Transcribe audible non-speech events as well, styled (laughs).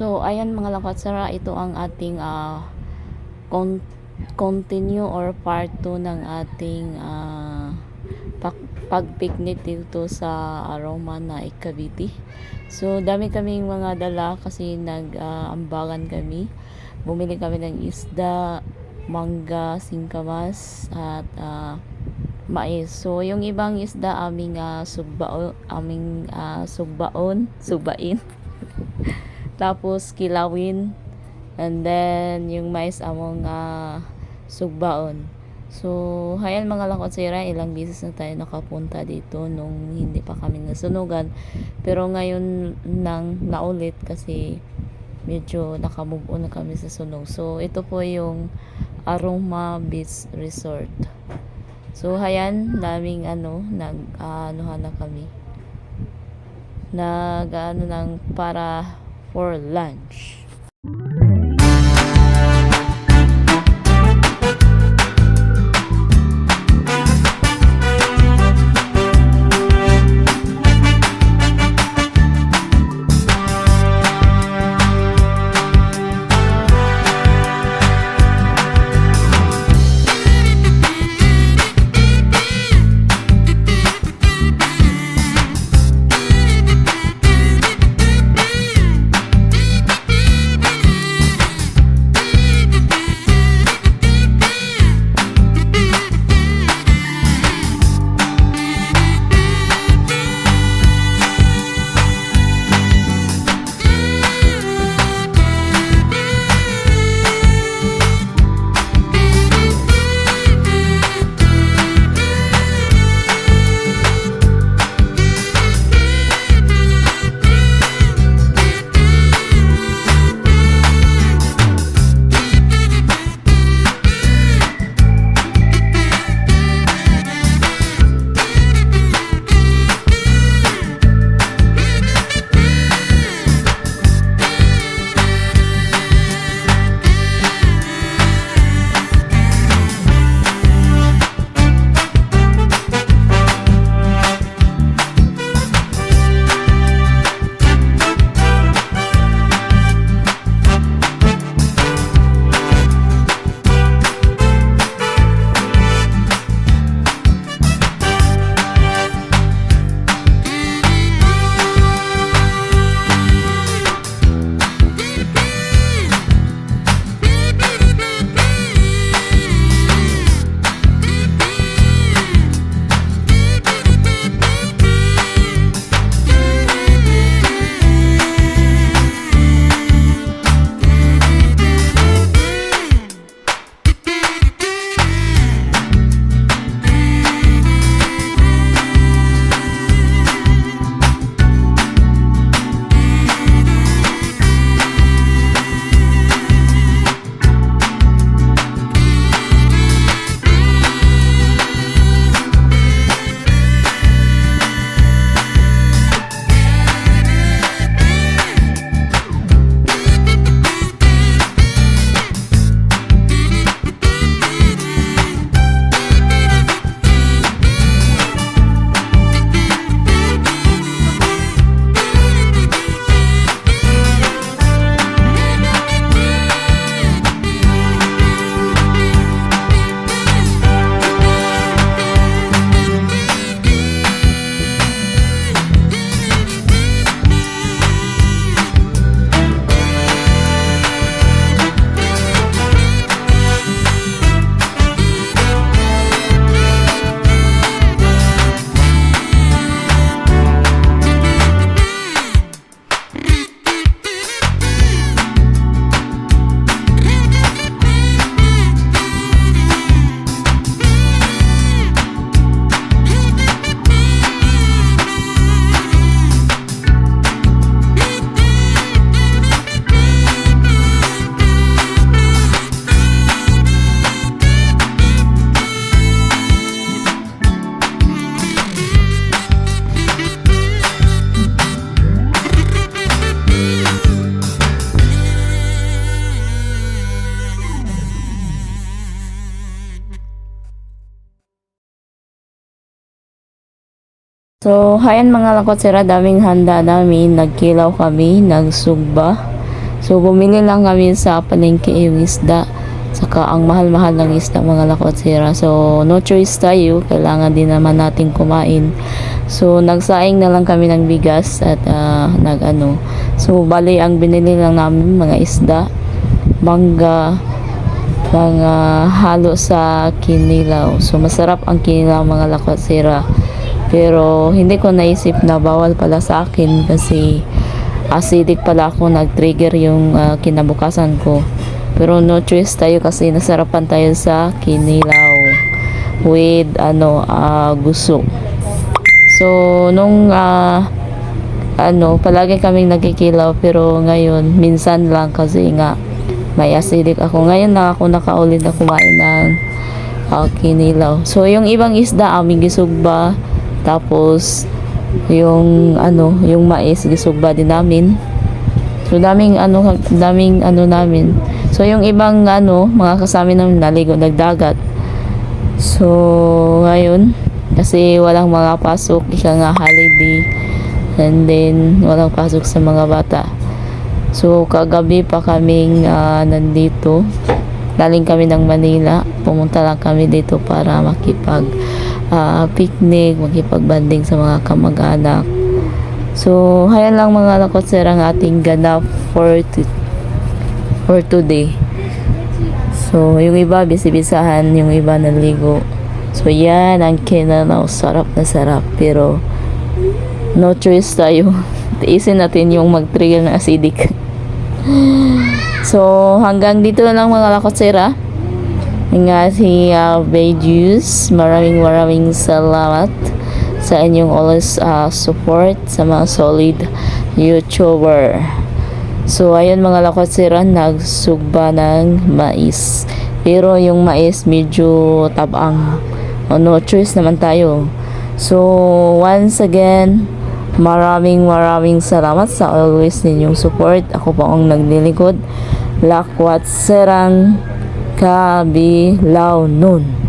So, ayan mga lakatsara, ito ang ating ah, con- continue or part 2 ng ating pak- pag-picnic dito sa Aroma na Cavite. So, dami kaming mga dala kasi nag-ambagan kami. Bumili kami ng isda, mangga, singkamas, at ah, mais. So, yung ibang isda aming uh, sugbaon, aming ah, sugbaon, sugbain. (laughs) Tapos kilawin. And then yung mais among ah, sugbaon. So, hayan mga lakot sira, ilang beses na tayo nakapunta dito nung hindi pa kami nasunugan. Pero ngayon nang naulit kasi medyo nakamove na kami sa sunog. So, ito po yung Aroma Beach Resort. So, hayan, daming ano, nag, ah, anuhan na kami. Nag, ano nang, para for lunch. So, hayan mga lakot sira, daming handa namin. Nagkilaw kami, nagsugba. So, bumili lang kami sa palengke yung isda. Saka ang mahal-mahal ng isda mga lakotsira. So, no choice tayo. Kailangan din naman natin kumain. So, nagsaing na lang kami ng bigas at ah, nag-ano. So, bali ang binili lang namin mga isda, mangga, mga halo sa kinilaw. So, masarap ang kinilaw mga lakotsira. Pero, hindi ko naisip na bawal pala sa akin kasi acidic pala ako nag-trigger yung ah, kinabukasan ko. Pero no choice tayo kasi nasarapan tayo sa kinilaw with ano ah, guso. So nung ah, ano palagi kaming nagkikilaw pero ngayon minsan lang kasi nga may acidic ako. Ngayon na ako nakaulit na kumain ng ah, kinilaw. So yung ibang isda aming gisugba tapos yung ano yung mais gisugba din namin. So daming ano daming ano namin. So yung ibang ano mga kasama namin naligo nagdagat. So ngayon kasi walang mga pasok ika nga holiday. And then walang pasok sa mga bata. So kagabi pa kaming ah, nandito. Galing kami ng Manila. Pumunta lang kami dito para makipag ah, picnic, makipagbanding sa mga kamag-anak. So, hayan lang mga lakotser ang ating ganap for, for today. So, yung iba bisibisahan, yung iba naligo. So, yan ang kinanaw. Sarap na sarap. Pero, no choice tayo. (laughs) Tiisin natin yung mag-trigger ng acidic. (laughs) so, hanggang dito na lang mga lakotsera ng ating uh, videos. Maraming maraming salamat sa inyong always uh, support sa mga solid YouTuber. So, ayun mga lakotsira, nagsugba ng mais. Pero yung mais medyo tabang. O, no choice naman tayo. So, once again, maraming maraming salamat sa always ninyong support. Ako po ang naglilingkod. Lakwat Serang Kabilaw nun.